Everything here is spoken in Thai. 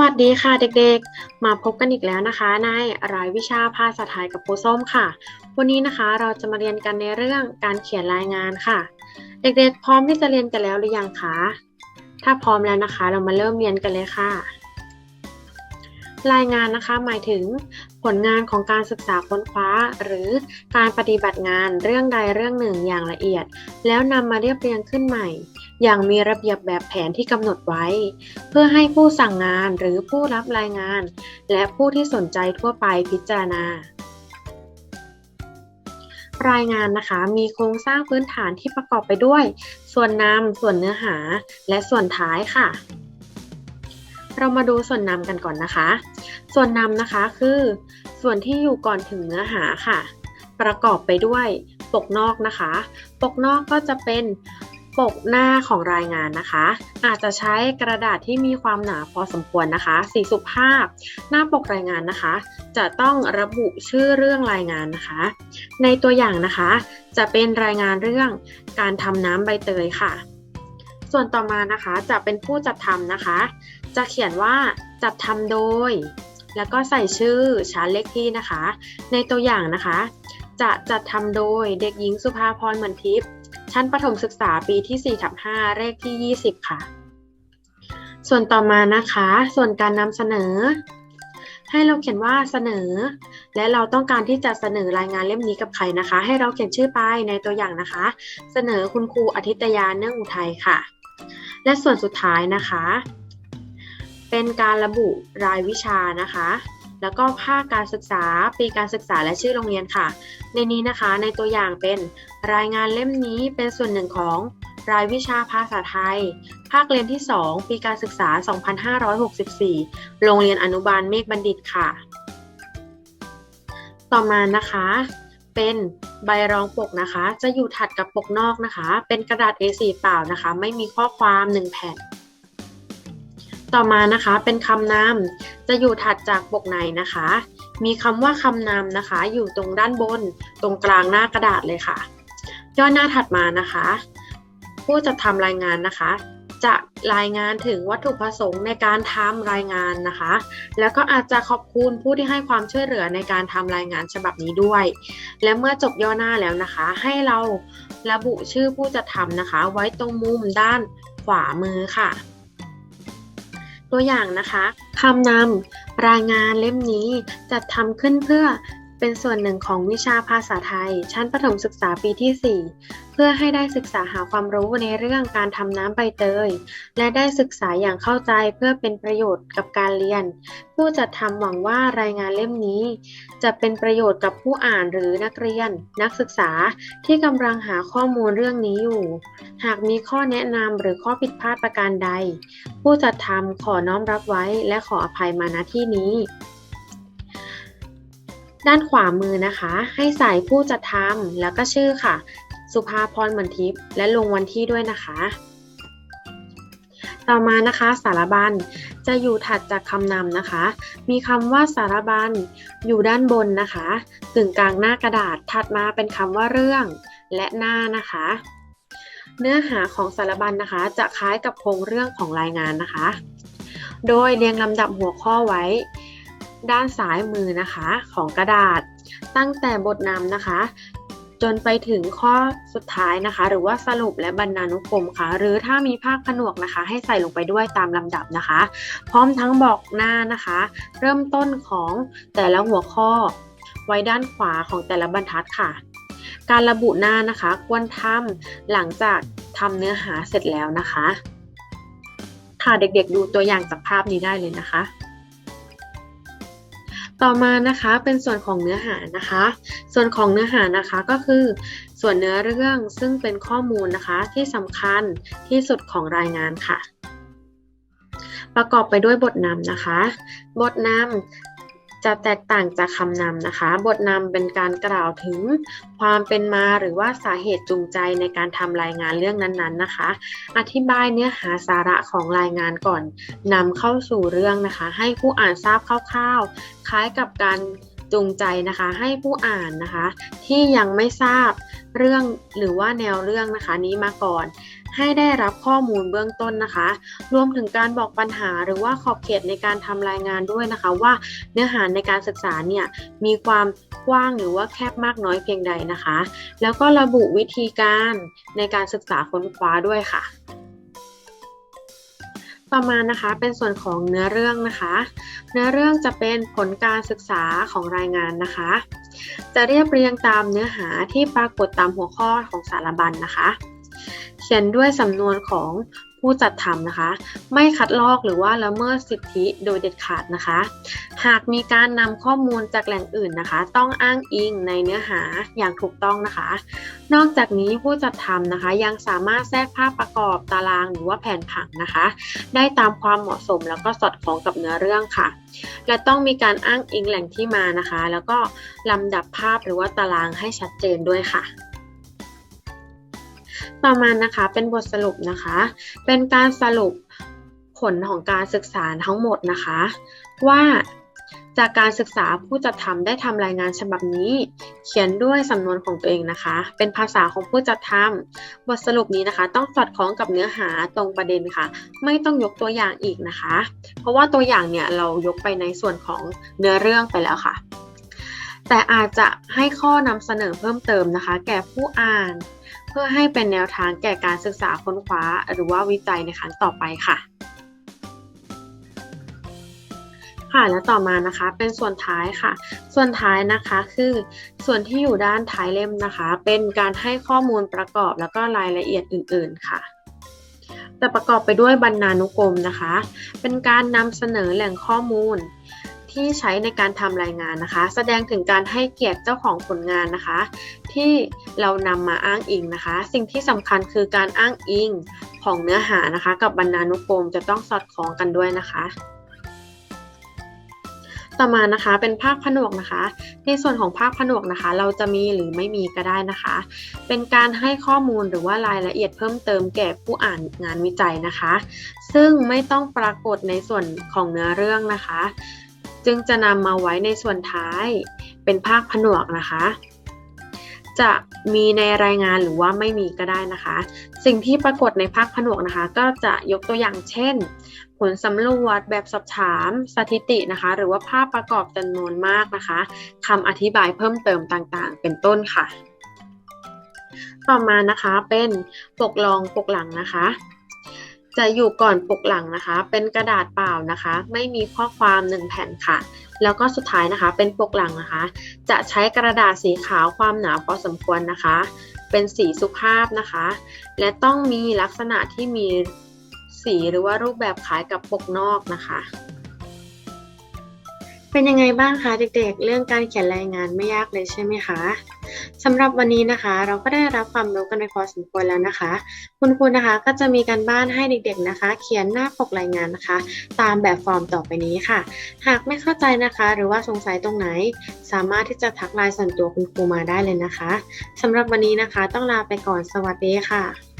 วัสดีค่ะเด็กๆ มาพบกันอีกแล้วนะคะ ในรายวิชาภาษาไทยกับครูส้มค่ะ วันนี้นะคะเราจะมาเรียนกันในเรื่องการเขียนรายงานค่ะ เด็กๆ พร้อมที่จะเรียนกันแล้วหรือยังคะ ถ้าพร้อมแล้วนะคะ เรามาเริ่มเรียนกันเลยค่ะ รายงานนะคะหมายถึงผลงานของการศึกษาค้นคว้า หรือการปฏิบัติงานเรื่องใดเรื่องหนึ่งอย่างละเอียด แล้วนำมาเรียบเรียงขึ้นใหม่ อย่างมีระเบียบแบบแผนที่กำหนดไว้ เพื่อให้ผู้สั่งงานหรือผู้รับรายงาน และผู้ที่สนใจทั่วไปพิจารณา รายงานนะคะมีโครงสร้างพื้นฐานที่ประกอบไปด้วย ส่วนนำส่วนเนื้อหา และส่วนท้ายค่ะเรามาดูส่วนนำกันก่อนนะคะ ส่วนนำนะคะคือ ส่วนที่อยู่ก่อนถึงเนื้อหาค่ะ ประกอบไปด้วยปกนอกนะคะ ปกนอกก็จะเป็น ปกหน้าของรายงานนะคะ อาจจะใช้กระดาษที่มีความหนาพอสมควรนะคะสีสุภาพ หน้าปกรายงานนะคะ จะต้องระบุชื่อเรื่องรายงานนะคะ ในตัวอย่างนะคะ จะเป็นรายงานเรื่องการทำน้ำใบเตยค่ะ ส่วนต่อมานะคะจะเป็นผู้จัดทำนะคะ จะเขียนว่าจัดทำโดย แล้วก็ใส่ชื่อชั้นเลขที่นะคะ ในตัวอย่างนะคะ จะจัดทำโดยเด็กหญิงสุภาพรเหมือนทิพย์ ชั้นประถมศึกษาปีที่4ทับ5เลขที่ 20 ค่ะ ส่วนต่อมานะคะ ส่วนการนำเสนอ ให้เราเขียนว่าเสนอ และเราต้องการที่จะเสนอรายงานเล่มนี้กับใครนะคะ ให้เราเขียนชื่อไปในตัวอย่างนะคะ เสนอคุณครูอาทิตยาเนื่องอุทัยค่ะ และส่วนสุดท้ายนะคะ เป็นการระบุรายวิชานะคะ แล้วก็ภาคการศึกษา ปีการศึกษาและชื่อโรงเรียนค่ะ ในนี้นะคะในตัวอย่างเป็นรายงานเล่มนี้เป็นส่วนหนึ่งของรายวิชาภาษาไทย ภาคเรียนที่ 2 ปีการศึกษา 2564 โรงเรียนอนุบาลเมฆบัณฑิตค่ะ ต่อมานะคะ เป็นใบรองปกนะคะ จะอยู่ถัดกับปกนอกนะคะ เป็นกระดาษ A4 เปล่านะคะ ไม่มีข้อความ 1 แผ่น ต่อมานะคะเป็นคำนำจะอยู่ถัดจากปกในนะคะ มีคำว่าคำนำนะคะ อยู่ตรงด้านบนตรงกลางหน้ากระดาษเลยค่ะ ย่อหน้าถัดมานะคะ ผู้จะทำรายงานนะคะ จะรายงานถึงวัตถุประสงค์ในการทำรายงานนะคะ แล้วก็อาจจะขอบคุณผู้ที่ให้ความช่วยเหลือในการทำรายงานฉบับนี้ด้วย และเมื่อจบย่อหน้าแล้วนะคะ ให้เราระบุชื่อผู้จะทำนะคะ ไว้ตรงมุมด้านขวามือค่ะ ตัวอย่างนะคะคำนำรายงานเล่มนี้จัดทำขึ้นเพื่อ เป็นส่วนหนึ่งของวิชาภาษาไทย ชั้นประถมศึกษาปีที่ 4 เพื่อให้ได้ศึกษาหาความรู้ในเรื่องการทำน้ำใบเตย และได้ศึกษาอย่างเข้าใจเพื่อเป็นประโยชน์กับการเรียน ผู้จัดทำหวังว่ารายงานเล่มนี้ จะเป็นประโยชน์กับผู้อ่านหรือนักเรียน นักศึกษาที่กำลังหาข้อมูลเรื่องนี้อยู่ หากมีข้อแนะนำหรือข้อผิดพลาดประการใด ผู้จัดทำขอน้อมรับไว้และขออภัยมาณที่นี้ ด้านขวามือนะคะ ให้ใส่ผู้จัดทำแล้วก็ชื่อค่ะ สุภาพรมือนทิพย์และลงวันที่ด้วยนะคะ ต่อมานะคะ สารบัญจะอยู่ถัดจากคำนำนะคะ มีคำว่าสารบัญอยู่ด้านบนนะคะกึ่งกลางหน้ากระดาษถัดมาเป็นคำว่าเรื่องและหน้านะคะ เนื้อหาของสารบัญนะคะ จะคล้ายกับโครงเรื่องของรายงานนะคะ โดยเรียงลำดับหัวข้อไว้ ด้านซ้ายมือนะคะของกระดาษ ตั้งแต่บทนำนะคะ จนไปถึงข้อสุดท้ายนะคะ หรือว่าสรุปและบรรณานุกรมค่ะ หรือถ้ามีภาคผนวกนะคะ ให้ใส่ลงไปด้วยตามลำดับนะคะ พร้อมทั้งบอกหน้านะคะ เริ่มต้นของแต่ละหัวข้อ ไว้ด้านขวาของแต่ละบรรทัดค่ะการระบุหน้านะคะควรทำหลังจากทำเนื้อหาเสร็จแล้วนะคะ ค่ะเด็กๆดูตัวอย่างจากภาพนี้ได้เลยนะคะ ต่อมานะคะเป็นส่วนของเนื้อหานะคะ ส่วนของเนื้อหานะคะก็คือ ส่วนเนื้อเรื่องซึ่งเป็นข้อมูลนะคะที่สำคัญที่สุดของรายงานค่ะ ประกอบไปด้วยบทนำนะคะ บทนำ จะแตกต่างจากคำนำนะคะ บทนำเป็นการกล่าวถึงความเป็นมาหรือว่าสาเหตุจูงใจในการทำรายงานเรื่องนั้นๆนะคะ อธิบายเนื้อหาสาระของรายงานก่อนนำเข้าสู่เรื่องนะคะ ให้ผู้อ่านทราบคร่าวๆ คล้ายกับการจูงใจนะคะให้ผู้อ่านนะคะ ที่ยังไม่ทราบเรื่องหรือว่าแนวเรื่องนะคะนี้มาก่อน ให้ได้รับข้อมูลเบื้องต้นนะคะ รวมถึงการบอกปัญหาหรือว่าขอบเขตในการทำรายงานด้วยนะคะ ว่าเนื้อหาในการศึกษาเนี่ยมีความกว้างหรือว่าแคบมากน้อยเพียงใดนะคะ แล้วก็ระบุวิธีการในการศึกษาค้นคว้าด้วยค่ะต่อมานะคะเป็นส่วนของเนื้อเรื่องนะคะ เนื้อเรื่องจะเป็นผลการศึกษาของรายงานนะคะ จะเรียบเรียงตามเนื้อหาที่ปรากฏตามหัวข้อของสารบัญนนะคะ ขียนด้วยสำนวนของผู้จัดทำนะคะ ไม่คัดลอกหรือว่าละเมิดสิทธิโดยเด็ดขาดนะคะ หากมีการนำข้อมูลจากแหล่งอื่นนะคะ ต้องอ้างอิงในเนื้อหาอย่างถูกต้องนะคะ นอกจากนี้ผู้จัดทำนะคะ ยังสามารถแทรกภาพประกอบตารางหรือว่าแผนผังนะคะ ได้ตามความเหมาะสมแล้วก็สอดคล้องกับเนื้อเรื่องค่ะ และต้องมีการอ้างอิงแหล่งที่มานะคะ แล้วก็ลำดับภาพหรือว่าตารางให้ชัดเจนด้วยค่ะ ต่อมานะคะเป็นบทสรุปนะคะ เป็นการสรุปผลของการศึกษาทั้งหมดนะคะ ว่าจากการศึกษาผู้จัดทำได้ทำรายงานฉบับนี้ เขียนด้วยสำนวนของตัวเองนะคะ เป็นภาษาของผู้จัดทำบทสรุปนี้นะคะ ต้องสอดคล้องกับเนื้อหาตรงประเด็นค่ะ ไม่ต้องยกตัวอย่างอีกนะคะ เพราะว่าตัวอย่างเนี่ยเรายกไปในส่วนของเนื้อเรื่องไปแล้วค่ะ แต่อาจจะให้ข้อนำเสนอเพิ่มเติมนะคะ แก่ผู้อ่าน เพื่อให้เป็นแนวทางแก่การศึกษาค้นคว้า หรือว่าวิจัยในครั้งต่อไปค่ะ ค่ะและต่อมานะคะ เป็นส่วนท้ายค่ะ ส่วนท้ายนะคะคือ ส่วนที่อยู่ด้านท้ายเล่มนะคะ เป็นการให้ข้อมูลประกอบแล้วก็รายละเอียดอื่น ๆ ค่ะจะประกอบไปด้วยบรรณานุกรมนะคะ เป็นการนำเสนอแหล่งข้อมูล ที่ใช้ในการทำรายงานนะคะ แสดงถึงการให้เกียรติเจ้าของผลงานนะคะ ที่เรานำมาอ้างอิงนะคะ สิ่งที่สำคัญคือการอ้างอิงของเนื้อหานะคะ กับบรรณานุกรมจะต้องสอดคล้องกันด้วยนะคะต่อมานะคะเป็นภาคผนวกนะคะ ในส่วนของภาคผนวกนะคะ เราจะมีหรือไม่มีก็ได้นะคะ เป็นการให้ข้อมูลหรือว่ารายละเอียดเพิ่มเติมแก่ผู้อ่านงานวิจัยนะคะ ซึ่งไม่ต้องปรากฏในส่วนของเนื้อเรื่องนะคะ จึงจะนำมาไว้ในส่วนท้ายเป็นภาคผนวกนะคะ จะมีในรายงานหรือว่าไม่มีก็ได้นะคะ สิ่งที่ปรากฏในภาคผนวกนะคะ ก็จะยกตัวอย่างเช่น ผลสำรวจแบบสอบถามสถิตินะคะ หรือว่าภาพประกอบจำนวนมากนะคะคำอธิบายเพิ่มเติมต่างๆ เป็นต้นค่ะ ต่อมานะคะเป็นปกรองปกหลังนะคะ จะอยู่ก่อนปกหลังนะคะ เป็นกระดาษเปล่านะคะ ไม่มีข้อความหนึ่งแผ่นค่ะ แล้วก็สุดท้ายนะคะ เป็นปกหลังนะคะ จะใช้กระดาษสีขาวความหนาพอสมควรนะคะ เป็นสีสุภาพนะคะ และต้องมีลักษณะที่มีสีหรือว่ารูปแบบคล้ายกับปกนอกนะคะ เป็นยังไงบ้างคะเด็กๆ เรื่องการเขียนรายงานไม่ยากเลยใช่ไหมคะ สำหรับวันนี้นะคะ เราก็ได้รับความรู้กันไปพอสมควรแล้วนะคะ คุณครูนะคะก็จะมีการบ้านให้เด็กๆนะคะ เขียนหน้าปกรายงานนะคะ ตามแบบฟอร์มต่อไปนี้ค่ะ หากไม่เข้าใจนะคะ หรือว่าสงสัยตรงไหน สามารถที่จะทักไลน์ส่วนตัวคุณครูมาได้เลยนะคะสำหรับวันนี้นะคะ ต้องลาไปก่อนสวัสดีค่ะ